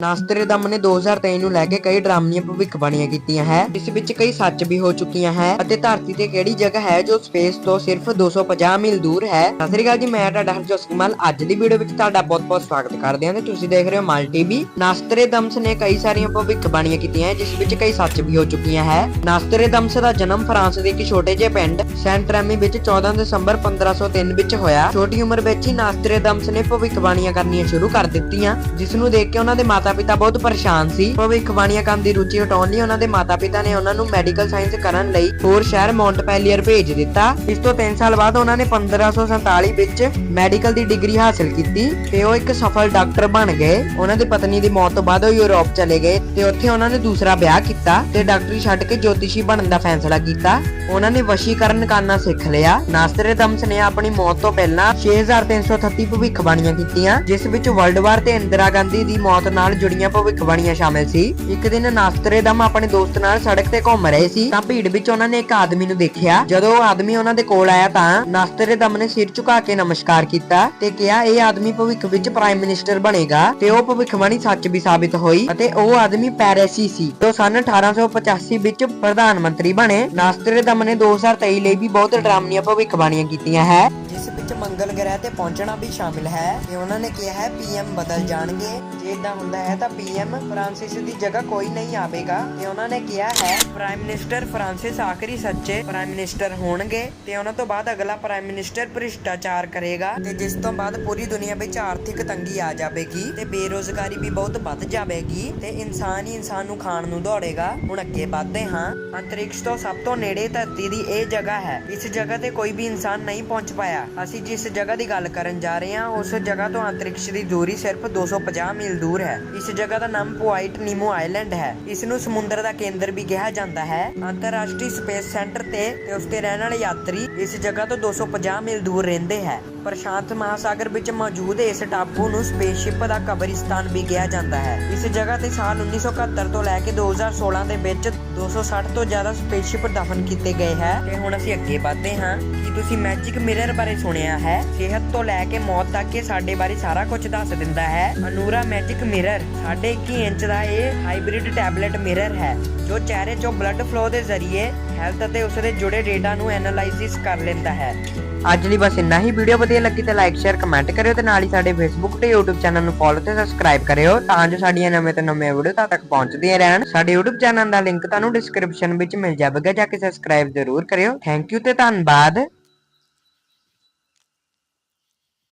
ਨਾਸਤਰੇਦਮ ਨੇ 2023 ਨੂੰ ਲੈ ਕੇ ਕਈ ਡਰਾਮਣੀਆਂ ਭਵਿੱਖਬਾਣੀਆਂ ਕੀਤੀਆਂ ਹੈ। ਇਸ ਵਿੱਚ ਕਈ ਸੱਚ ਵੀ ਹੋ ਚੁੱਕੀਆਂ ਹੈ ਅਤੇ ਧਰਤੀ ਤੇ ਕਿਹੜੀ ਜਗ੍ਹਾ ਹੈ ਜੋ ਸਪੇਸ ਤੋਂ ਸਿਰਫ 250 ਮੀਲ ਦੂਰ ਹੈ? ਸਤਿ ਸ੍ਰੀ ਅਕਾਲ ਜੀ, ਮੈਂ ਤੁਹਾਡਾ ਹਰਜੋਤ ਕਮਲ ਅੱਜ ਦੀ ਵੀਡੀਓ ਵਿੱਚ ਤੁਹਾਡਾ ਬਹੁਤ-ਬਹੁਤ ਸਵਾਗਤ ਕਰਦੇ ਹਾਂ ਤੇ ਤੁਸੀਂ ਦੇਖ ਰਹੇ ਹੋ ਮਾਲ ਟੀਵੀ। ਨਾਸਤਰੇਦਮਸ ਨੇ ਕਈ ਸਾਰੀਆਂ ਭਵਿੱਖਬਾਣੀਆਂ ਕੀਤੀਆਂ ਜਿਸ ਵਿੱਚ ਕਈ ਸੱਚ ਵੀ ਹੋ ਚੁੱਕੀਆਂ ਹੈ। ਨਾਸਤਰੇਦਮਸ ਦਾ ਜਨਮ ਫਰਾਂਸ ਦੇ ਇੱਕ ਛੋਟੇ ਜਿਹੇ ਪਿੰਡ ਸੈਂਟ ਵਿੱਚ 14 ਦਸੰਬਰ 1503 ਵਿੱਚ ਹੋਇਆ। ਛੋਟੀ ਉਮਰ ਵਿੱਚ ਹੀ ਨਾਸਤਰੇਦਮਸ ਨੇ ਭਵਿੱਖਬਾਣੀਆਂ ਕਰਨੀਆਂ ਸ਼ੁਰੂ ਕਰ ਦਿੱਤੀਆਂ, ਜਿਸ ਨੂੰ ਦੇਖ ਕੇ ਉਹਨਾਂ ਦੇ ਮਾਤਾ ਮਾਤਾ-ਪਿਤਾ ਬਹੁਤ ਪਰੇਸ਼ਾਨ ਸੀ। ਭਵਿੱਖਬਾਣੀਆਂ ਕਰਨ ਦੀ ਰੁਚੀ ਹਟਾਉਣ ਲਈ ਉਹਨਾਂ ਦੇ ਮਾਤਾ-ਪਿਤਾ ਨੇ ਉਹਨਾਂ ਨੂੰ ਮੈਡੀਕਲ ਸਾਇੰਸ ਕਰਨ ਲਈ ਹੋਰ ਸ਼ਹਿਰ ਮੌਂਟਪੈਲੀਅਰ ਭੇਜ ਦਿੱਤਾ। ਇਸ ਤੋਂ 3 ਸਾਲ ਬਾਅਦ ਉਹਨਾਂ ਨੇ 1547 ਵਿੱਚ ਮੈਡੀਕਲ ਦੀ ਡਿਗਰੀ ਹਾਸਲ ਕੀਤੀ ਤੇ ਉਹ ਇੱਕ ਸਫਲ ਡਾਕਟਰ ਬਣ ਗਏ। ਉਹਨਾਂ ਦੀ ਪਤਨੀ ਦੀ ਮੌਤ ਤੋਂ ਬਾਅਦ ਉਹ ਯੂਰਪ ਚਲੇ ਗਏ ਤੇ ਉੱਥੇ ਉਹਨਾਂ ਨੇ ਦੂਸਰਾ ਵਿਆਹ ਕੀਤਾ ਤੇ ਡਾਕਟਰੀ ਛੱਡ ਕੇ ਜੋਤਿਸ਼ੀ ਬਣਨ ਦਾ ਫੈਸਲਾ ਕੀਤਾ। ਉਹਨਾਂ ਨੇ ਵਸ਼ੀਕਰਨ ਕਰਨਾ ਸਿੱਖ ਲਿਆ। ਨਾਸਤਰੇਦਮਸ ਨੇ ਆਪਣੀ ਮੌਤ ਤੋਂ ਪਹਿਲਾਂ 6338 ਭਵਿੱਖਬਾਣੀਆਂ ਕੀਤੀਆਂ, ਜਿਸ ਵਿੱਚ ਵਰਲਡ ਵਾਰ ਤੇ ਇੰਦਰਾ ਗਾਂਧੀ ਦੀ ਮੌਤ ਨਾਲ ਜੁੜੀਆਂ ਭਵਿੱਖਬਾਣੀਆਂ ਸ਼ਾਮਿਲ ਸੀ। ਇੱਕ ਦਿਨ ਨਾਸਤਰੇਦਮ ਆਪਣੇ ਦੋਸਤ ਨਾਲ ਸੜਕ ਤੇ ਘੁੰਮ ਰਹੇ ਸੀ। ਤਾਂ ਭੀੜ ਵਿੱਚ ਉਹਨਾਂ ਨੇ ਇੱਕ ਆਦਮੀ ਨੂੰ ਦੇਖਿਆ। ਜਦੋਂ ਉਹ ਆਦਮੀ ਉਹਨਾਂ ਦੇ ਕੋਲ ਆਇਆ ਤਾਂ ਨਾਸਤਰੇਦਮ ਨੇ ਸਿਰ ਝੁਕਾ ਕੇ ਨਮਸਕਾਰ ਕੀਤਾ ਤੇ ਕਿਹਾ, ਇਹ ਆਦਮੀ ਭਵਿੱਖ ਵਿੱਚ ਪ੍ਰਾਈਮ ਮਿਨਿਸਟਰ ਬਣੇਗਾ ਤੇ ਉਹ ਭਵਿੱਖਬਾਣੀ ਸੱਚ ਵੀ ਸਾਬਿਤ ਹੋਈ ਅਤੇ ਉਹ ਆਦਮੀ ਪੈਰਿਸੀ ਸੀ। ਜੋ ਸਨ 1885 ਵਿੱਚ ਪ੍ਰਧਾਨ ਮੰਤਰੀ ਬਣੇ। ਨਾਸਤਰੇਦਮ ਨੇ 2023 ਲਈ ਵੀ ਬਹੁਤ ਡਰਾਮਣੀਆਂ ਭਵਿੱਖਬਾਣੀਆਂ ਕੀਤੀਆਂ ਹੈ। ਜਿਸ ਵਿੱਚ ਮੰਗਲ ਗ੍ਰਹਿ ਤੇ ਪਹੁੰਚਣਾ ਵੀ ਸ਼ਾਮਿਲ ਹੈ ਤੇ ਉਹਨਾਂ ਨੇ ਕਿਹਾ ਹੈ ਪੀਐਮ ਬਦਲ ਜਾਣਗੇ। ਜੇ ਇਦਾਂ ਹੁੰਦਾ ਹੈ ਤਾਂ ਪੀਐਮ ਫ੍ਰਾਂਸਿਸ ਦੀ ਜਗ੍ਹਾ ਕੋਈ ਨਹੀਂ ਆਵੇਗਾ। ਤੇ ਉਹਨਾਂ ਨੇ ਕਿਹਾ ਹੈ ਪ੍ਰਾਈਮ ਮਿਨਿਸਟਰ ਫ੍ਰਾਂਸਿਸ ਆਖਰੀ ਸੱਚੇ ਪ੍ਰਾਈਮ ਮਿਨਿਸਟਰ ਹੋਣਗੇ ਤੇ ਉਹਨਾਂ ਤੋਂ ਬਾਅਦ ਅਗਲਾ ਪ੍ਰਾਈਮ ਮਿਨਿਸਟਰ ਭ੍ਰਿਸ਼ਟਾਚਾਰ ਕਰੇਗਾ। ਤੇ ਜਿਸ ਤੋਂ ਬਾਅਦ ਪੂਰੀ ਦੁਨੀਆ ਵਿੱਚ ਆਰਥਿਕ ਤੰਗੀ ਆ ਜਾਵੇਗੀ ਤੇ ਬੇਰੋਜ਼ਗਾਰੀ ਵੀ ਬਹੁਤ ਵੱਧ ਜਾਵੇਗੀ ਤੇ ਇਨਸਾਨ ਹੀ ਇਨਸਾਨ ਨੂੰ ਖਾਣ ਨੂੰ ਦੌੜੇਗਾ। ਹੁਣ ਅੱਗੇ ਵਧਦੇ ਹਾਂ। ਅੰਤਰਿਕਸ਼ ਤੋਂ ਸਭ ਤੋਂ ਨੇੜੇ ਧਰਤੀ ਦੀ ਇਹ ਜਗ੍ਹਾ ਹੈ। ਇਸ ਜਗ੍ਹਾ ਤੇ ਕੋਈ ਵੀ ਇਨਸਾਨ ਨਹੀਂ ਪਹੁੰਚ ਪਾਇਆ। ਅਸੀਂ ਜਿਸ ਜਗ੍ਹਾ ਦੀ ਗੱਲ ਕਰਨ ਜਾ ਰਹੇ ਹਾਂ, ਉਸ ਜਗ੍ਹਾ ਤੋਂ ਅੰਤਰਿਕਸ਼ ਦੀ ਦੂਰੀ ਸਿਰਫ 250 ਮੀਲ ਦੂਰ ਹੈ। ਇਸ ਜਗ੍ਹਾ ਦਾ ਨਾਮ ਪੁਆਇਟ ਨੀਮੋ ਆਈਲੈਂਡ ਹੈ। ਇਸ ਨੂੰ ਸਮੁੰਦਰ ਦਾ ਕੇਂਦਰ ਵੀ ਕਿਹਾ ਜਾਂਦਾ ਹੈ। ਅੰਤਰਰਾਸ਼ਟਰੀ ਸਪੇਸ ਸੈਂਟਰ ਤੇ ਤੇ ਉਸ ਤੇ ਰਹਿਣ ਵਾਲੇ ਯਾਤਰੀ ਇਸ ਜਗ੍ਹਾ ਤੋਂ 250 ਮੀਲ ਦੂਰ ਰਹਿੰਦੇ ਹੈ। ਪ੍ਰਸ਼ਾਂਤ ਮਹਾਸਾਗਰ ਵਿੱਚ ਮੌਜੂਦ ਇਸ ਟਾਪੂ ਨੂੰ ਸਪੇਸਸ਼ਿਪ ਦਾ ਕਬਰਿਸਤਾਨ ਵੀ ਕਿਹਾ ਜਾਂਦਾ ਹੈ। ਇਸ ਜਗ੍ਹਾ ਤੇ ਸਾਲ 1971 ਤੋਂ ਲੈ ਕੇ 2016 ਦੇ ਵਿੱਚ 260 ਤੋਂ ਜ਼ਿਆਦਾ ਸਪੇਸਸ਼ਿਪ ਦਫਨ ਕੀਤੇ ਗਏ ਹੈ। ਤੇ ਹੁਣ ਅਸੀਂ ਅੱਗੇ ਵਧਦੇ ਹਾਂ। ਕਿ ਤੁਸੀਂ ਮੈਜਿਕ ਮਿਰਰ ਬਾਰੇ ਸੁਣਿਆ? ਹੈ। ਸਿਹਤ ਤੋਂ ਲੈ ਕੇ ਮੌਤ ਤੱਕ ਇਹ ਸਾਡੇ ਬਾਰੇ ਸਾਰਾ ਕੁਝ ਦੱਸ ਦਿੰਦਾ ਹੈ। ਅਨੂਰਾ ਮੈਜਿਕ ਮਿਰਰ 1.5 ਇੰਚ ਦਾ ਇਹ ਹਾਈਬ੍ਰਿਡ ਟੈਬਲੇਟ ਮਿਰਰ ਹੈ, ਜੋ ਚਿਹਰੇ 'ਚੋਂ ਬਲੱਡ ਫਲੋ ਦੇ ਜ਼ਰੀਏ ਹੈਲਥ ਅਤੇ ਉਸ ਦੇ ਜੁੜੇ ਡੇਟਾ ਨੂੰ ਐਨਾਲਾਈਸਿਸ ਕਰ ਲੈਂਦਾ ਹੈ। ਅੱਜ ਲਈ ਬਸ ਇੰਨਾ ਹੀ। ਵੀਡੀਓ ਵਧੀਆ ਲੱਗੀ ਤਾਂ ਲਾਈਕ, ਸ਼ੇਅਰ, ਕਮੈਂਟ ਕਰਿਓ ਤੇ ਨਾਲ ਹੀ ਸਾਡੇ ਫੇਸਬੁੱਕ ਤੇ YouTube ਚੈਨਲ ਨੂੰ ਫੋਲੋ ਤੇ ਸਬਸਕ੍ਰਾਈਬ ਕਰਿਓ ਤਾਂ ਜੋ ਸਾਡੀਆਂ ਨਵੇਂ ਤੋਂ ਨਵੇਂ ਵੀਡੀਓ ਤੁਹਾਡੇ ਤੱਕ ਪਹੁੰਚਦੀਆਂ ਰਹਿਣ। ਸਾਡੇ YouTube ਚੈਨਲ ਦਾ ਲਿੰਕ ਤੁਹਾਨੂੰ ਡਿਸਕ੍ਰਿਪਸ਼ਨ ਵਿੱਚ ਮਿਲ ਜਾਵੇਗਾ, ਜਾ ਕੇ ਸਬਸਕ੍ਰਾਈਬ ਜ਼ਰੂਰ ਕਰਿਓ। ਥੈਂਕ ਯੂ ਤੇ ਧੰਨਵਾਦ।